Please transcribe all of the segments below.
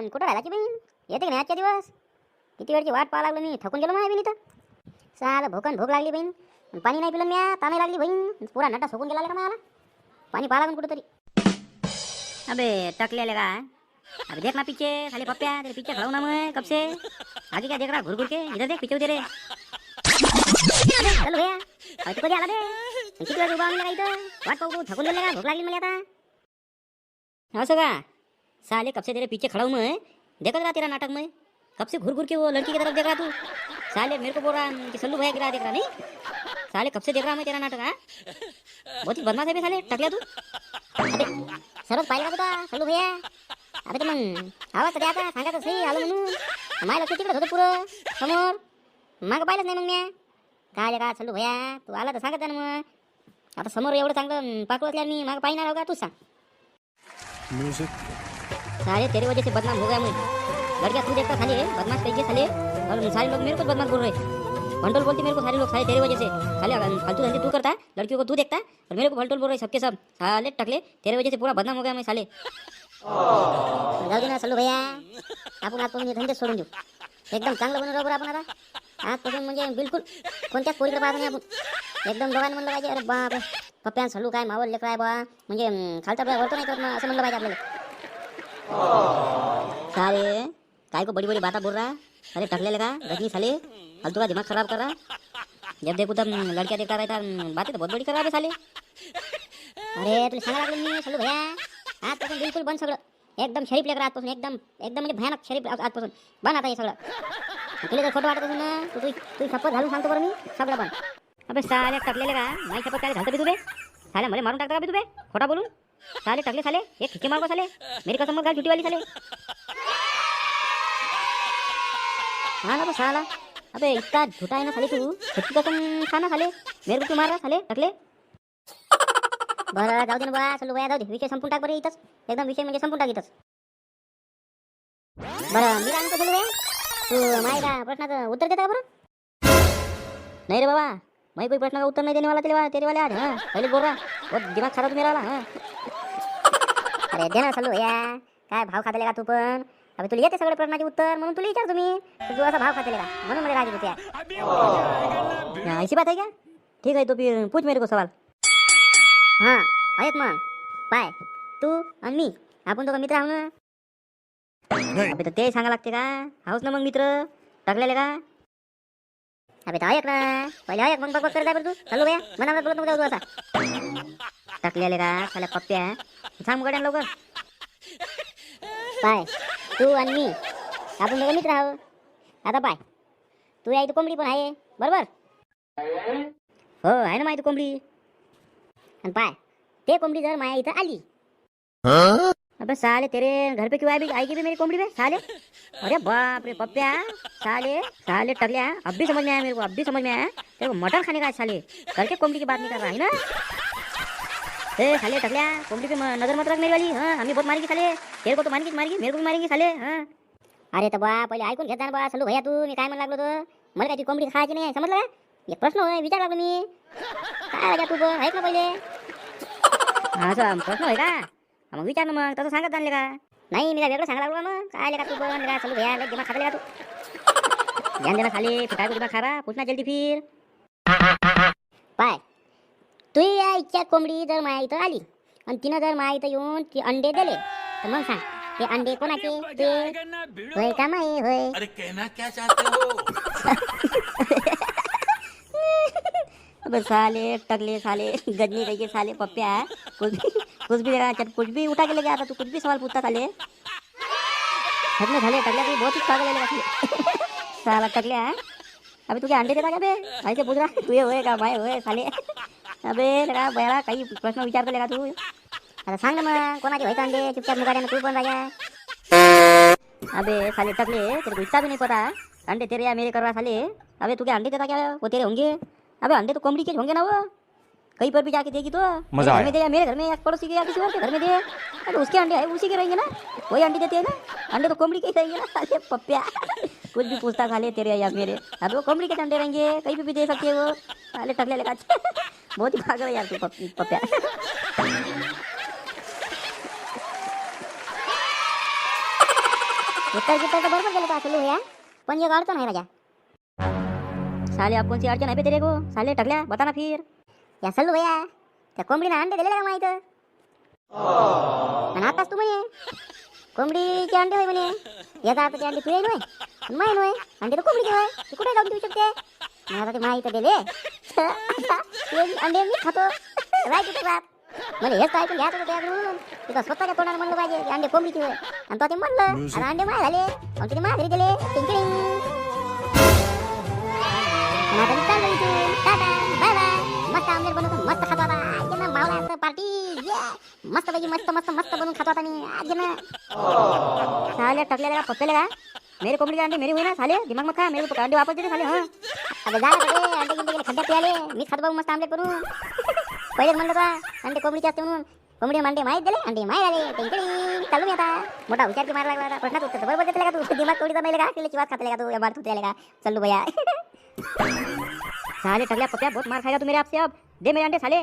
कुठं राहिला की बहीण येते की नाही आजच्या दिवस? किती वेळची वाट पाहा लागलो मी? थकून गेलो माझ्या बहीण तर साला भोकन भूक लागली बहीण. पाणी नाही पिलं म्या ताणी लागली बहीण. पुरा नटा सोकून गेला का मला पाणी पाहा लागून कुठं तरी अबे टकलेले का? अबे देख ना पीछे खाली पप्प्या तेरे पीछे खड़ा ना मैं कब से आगे क्या देख रहा घुर के? इधर देख पीछे तेरे अबे, भैया. अबे कधी आला बे. किती वेळ उभा का इथं? वाट पाहू पाहू थकून गेले का? भूक लागली मला आता. असं का? साले कब से तेरे पीछे खड़ा हूँ मैं? देखा रहा तेरा नाटक में। कब से घूर घूर के वो लड़की की तरफ देख रहा तू? साले मेरे को बोल रहा कि सल्लू भैया गिरा देख रहा नहीं? साले कब से देख रहा मैं तेरा नाटक हाँ? बहुत ही बदमाश है साले टकल्या तू। अबे सर्वच पाहिलं का तुला सल्लू भैया। अरे तर मग आवाज तर द्यायचा सांगायचं सही आलो म्हणून माय लक्ष तिकडे होतं पुरं समोर। मागं पाहिलंच नाही मग म्या। काय आले का सल्लू भैया तू आला तर सांगत जा ना मग आता समोर एवढं चांगलं पाकू असल्या मी मागं पाहिणार आहो का तू सांग। साले तेरे वजह से बदनाम हो गया मैं। लड़कियाँ तू देखता साले, बदमाश कहिए साले? और सारे लोग मेरे को बदमाश बोल रहे भंटोल बोलते मेरे को सारे लोग, साले तेरे वजह से। साले फालतू धंधे तू करता है, लड़कियों को तू देखता है, और मेरे को भंटोल बोल रहे सबके सब। साले, टकले, तेरे वजह से पूरा बदनाम हो गया मैं, साले। जाऊ दे ना सल्लू भैया आपण आजपासून हे धंदे सोडून देऊ एकदम चांगलं बनवलं बरं आपण आता आजपासून म्हणजे बिलकुल कोणत्याच पोरीकडे पाहत नाही आपण एकदम दोघांनी म्हणलं पाहिजे अरे बाप पप्प्यान सल्लू काय मावल लेकर आहे बा। म्हणजे खालचा वरतो नाही ना असं म्हणलं पाहिजे आपल्याला साले काय को बड़ी बड़ी बातें बोल रहा है? अरे टकले लगा गजनी साले, फालतू का दिमाग खराब कर रहा जब देखो तब लड़कियाँ देखता रहता बातें तो बहुत बड़ी रहा है साले। अरे तुला सांगा लागलो मी सल्लू भैया। आजपासून बिलकुल बंद सगळं एकदम शरीफ लेकर आजपासून एकदम एकदम म्हणजे भयानक शरीफ आज- आजपासून बंद आता हे सगळं तुला जर खोटं वाटत असेल ना तू तू तू शपथ घालून सांगतो बरं मी सगळं अबे साले टकलेले का माझी तुबे खोटा साले टकले साले? हे ठिके मारको साले. मेरी कसम काय ड्युटी वाली साले? हा ना तो साला अबे इतका झुटा आहे ना साले तू? सच्ची कसम खा ना साले मेरे को क्यों मार साले टकले. बरं जाऊ दे ना बा चलो बया जाऊ दे. विषय संपून टाक बरं इथंच. एकदम विषय म्हणजे संपून टाक इथंच. बरं मी काय चलू तू माय का प्रश्नाचं उत्तर देता बरं? नाही रे बाबा मैं कोई प्रश्न का उत्तर नहीं देने वाला तेरे वाला तेरे वाले आज हाँ? पहले बोल रहा दिमाग खराब तुम्ही मेरा वाला हाँ? अरे दे ना चलो भैया काय भाव खाता का तू पण? अबे तुला येते सगळे प्रश्नाचे उत्तर म्हणून तुला विचारतो मी. तर तू असा भाव खाते का? म्हणून मला राजी होते ऐसी बात है क्या ठीक है तो फिर पूछ मेरे को सवाल. हाँ आहेत मग. पाय. तू आणि मी. आपण दोघं मित्र आहो ना. अबे तर ते सांगा लागते का? हाऊस ना मग मित्र. टाकलेले का? अबे तर ऐक ना. पहिले ऐक मग बघ बघ करत आहे तू. चालू बया मनाला बोलत नको जाऊ तू असा. टाकलेले का? साल्या पप्प्या. थांब गड्या लवकर. पाय तू आणि मी. आपण दोघं मित्र आहो आता पाय. तू या इथं कोंबडी पण आहे. बरोबर? हो आहे ना माहिती कोंबडी. आणि पाय. ते कोंबडी जर माया इथं आली. अबे साले तेरे घर पे क्यों आएगी आएगी भी मेरी कोंबड़ी पे साले. अरे बाप रे पप्प्या. साले साले टकल्या. अब भी समझ में आया मेरे को अब भी समझ में आया. तेरे को मटन खाने का है साले. करके कोंबड़ी की बात नहीं कर रहा है ना? ए साले टकलिया. कोंबड़ी पे नजर मत रख मेरी वाली हाँ? हमें बहुत मारेगी साले तेरे को तो मारेगी मारेगी मेरे को भी मारेगी साले हाँ? अरे तर बा पहिले ऐकून घेता ना बा सलू भैया तू मी काय म्हणू लागलो तर? मला काय ती कोंबडी खायची नाही समजलं का? एक प्रश्न होय विचार लागलो मी. काय राजा तू पण ऐक ना पहिले. हा असं प्रश्न होय का? मग विचार ना मग तसं सांगत जाणले का? नाही मी काय वेगळं सांगा लागलो मग. काय आले तू पण का चलू भैया दिमाग खाता तू? ध्यान देना खाली फिर दिमाग खा रहा पूछना जल्दी फिर. पाय. तू या इच्छा कोंबडी जर माया इथं आली. आणि तिनं जर माया इथं येऊन ती अंडे दिले. तर मग सांग ते अंडे कोणाचे? ते? होय का माये होय. अरे कहना क्या चाहते हो? अबे साले टकले साले गजनी के साले पप्पिया. कुछ भी कुछ भी लगा चल कुछ भी उठा के ले गया था तू कुछ भी सवाल पूछता साले में साले टकला तू बहुत ही पागल है लगा साले. साला टकल्या अबे तू क्या अंडे देता क्या बे? ऐसे पूछ रहा तू ये होए का भाई होए साले. अबे लगा बयाला काही प्रश्न विचारतो लेगा तू आता सांग ना मग कोणाचे व्हायचं अंडे चुपचाप मुगाड्यानं तू पण राजा अबे साले टकले तेरे को इतना भी नहीं पता अंडे तेरे या मेरे करवा साले अबे तू क्या अंडे देता क्या वो तेरे होंगे अबे अंडे तो कोंबड़ी के होंगे ना वो कहीं पर भी जाके देगी तो मज़ा घर में दे या मेरे घर में या पड़ोसी के या किसी और के घर में दे अरे उसके अंडे है उसी के रहेंगे ना वही अंडे देते हैं ना अंडे तो कोंबड़ी के रहेंगे ना साले पप्पिया कुछ भी पूछता खा ले तेरे या मेरे अब वो कोंबड़ी के अंडे रहेंगे कहीं पे भी दे सकते हैं वो साले टकले लगा बहुत ही पागल है यार तू पप- पप्पिया उत्तर गित्तर तर बरोबर गेलं का चलू भैया पण एक अडचण आहे राजा साले आप कोणची अडचण आहे बे तेरे को साले टकल्या बता ना फिर या सल्लू भैया त्या कोंबडीनं अंडे दिलेले का माहीत आणि आताच तू म्हणे कोंबडीचे अंडे होय म्हणे याचा आता ते अंडे नव्हे आणि माय नव्हे अंडे तर कोंबडीचे होय तू कुठे जाऊन देऊ शकते आता ते माहीत दिले आता ते अंडे मी खातो. राहायची तू रात मला हेच ऐकून घ्यायचं होतं त्याकडून. तिथं स्वतःच्या तोंडाने म्हणलं पाहिजे की अंडे कोंबडीचे होय आणि तो ते म्हणलं. आता अंडे माय झाले. आणि तिने माझ्या घरी दिले. टिंकरिंग आणि आता मी चाललो इथून टाटा. Bye bye. मस्त आमलेट बनवतो मस्त खातो आता. आज ना मावळ्याचं पार्टी मस्त पैकी मस्त मस्त मस्त बनवून खातो आता मी. आज ना. साले टकलेले का पकले का मेरे कोंबडी के अंडे मेरे ना साले दिमाग मत खा. मेरे अंडे वापस दे दे साले हाँ अबे जा अंडे गिंडे गेले खड्ड्यात पियाले. मी खात भाऊ मस्त आमलेट करून पहिलेच म्हणलं तुला अंडे कोंबडीचे असते म्हणून. कोंबडी अंडे माहीत दिले? अंडे माहीत आले. टिंकडी चालू मी आता. मोठा हुशार की मारला लागला आता. प्रश्नात उत्तर बरोबर देतले का तू? दिमाग कोंबडीचा नाही का? किल्ल्याची वाट खातले का तू? या बार तुटले का? चल भैया. साले टकल्या पप्या बहुत मार खाएगा तू मेरे आपसे अब. दे मेरे अंडे साले.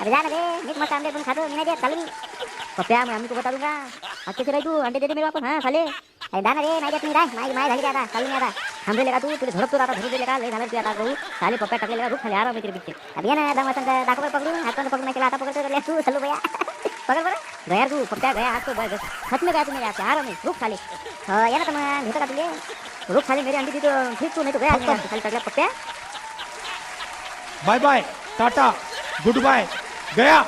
अरे जा ना दे मीच मस्त अंडे पण खातो. मी नाही देत. चालू मी. पप्या मग आम्ही तू बता दूंगा. अच्छे से तू अंडे दे मेरे आपण हां साले. अरे दाना रे नाही देत मी राय माय माय झाली की आता चालू मी आता थांबलेले का तू तुला झडपतो आता धरू दिले का लय झालं तुझ्या आता गहू खाली पप्प्या टाकलेले का रूप खाली आराम येते पिक्चर आता ये ना दम असं दाखव पकडून हात पकडून नाही केला आता पकडतो ले तू चालू भया पकड बरं गया तू पप्प्या गया हात तो बस खतमे गया तू मेरे आराम में रूप खाली हो ये ना तर मग घेतो का तुले रूप खाली मेरी अंडी तिथं ठीक तू नाही तो गया खाली टाकल्या पप्प्या bye bye tata good bye गया